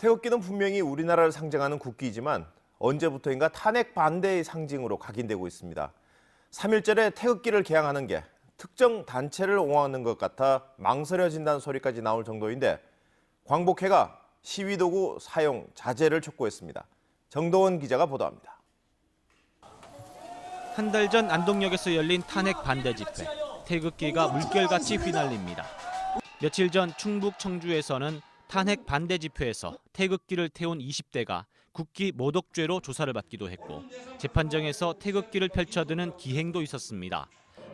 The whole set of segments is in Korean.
태극기는 분명히 우리나라를 상징하는 국기이지만 언제부터인가 탄핵 반대의 상징으로 각인되고 있습니다. 3일절에 태극기를 개항하는 게 특정 단체를 옹호하는 것 같아 망설여진다는 소리까지 나올 정도인데 광복회가 시위도구 사용 자제를 촉구했습니다. 정도원 기자가 보도합니다. 한 달 전 안동역에서 열린 탄핵 반대 집회. 태극기가 물결같이 휘날립니다. 며칠 전 충북 청주에서는 탄핵 반대 집회에서 태극기를 태운 20대가 국기 모독죄로 조사를 받기도 했고 재판정에서 태극기를 펼쳐드는 기행도 있었습니다.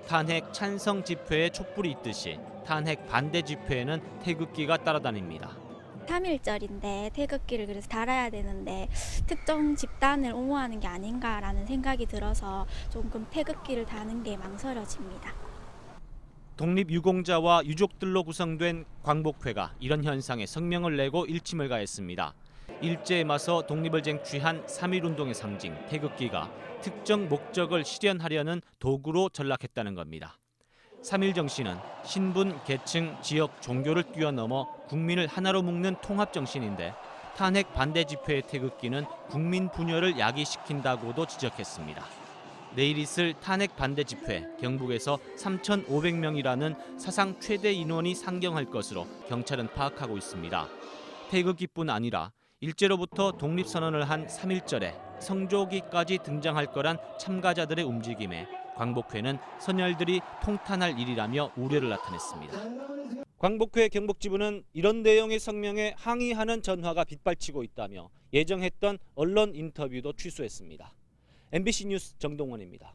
탄핵 찬성 집회에 촛불이 있듯이 탄핵 반대 집회에는 태극기가 따라다닙니다. 3일절인데 태극기를 그래서 달아야 되는데 특정 집단을 옹호하는 게 아닌가라는 생각이 들어서 조금 태극기를 다는 게 망설여집니다. 독립 유공자와 유족들로 구성된 광복회가 이런 현상에 성명을 내고 일침을 가했습니다. 일제에 맞서 독립을 쟁취한 3.1운동의 상징 태극기가 특정 목적을 실현하려는 도구로 전락했다는 겁니다. 3.1 정신은 신분, 계층, 지역, 종교를 뛰어넘어 국민을 하나로 묶는 통합 정신인데 탄핵 반대 집회의 태극기는 국민 분열을 야기시킨다고도 지적했습니다. 내일 있을 탄핵 반대 집회 경북에서 3,500명이라는 사상 최대 인원이 상경할 것으로 경찰은 파악하고 있습니다. 태극기뿐 아니라 일제로부터 독립선언을 한 3.1절에 성조기까지 등장할 거란 참가자들의 움직임에 광복회는 선열들이 통탄할 일이라며 우려를 나타냈습니다. 광복회 경북지부는 이런 내용의 성명에 항의하는 전화가 빗발치고 있다며 예정했던 언론 인터뷰도 취소했습니다. MBC 뉴스 정동원입니다.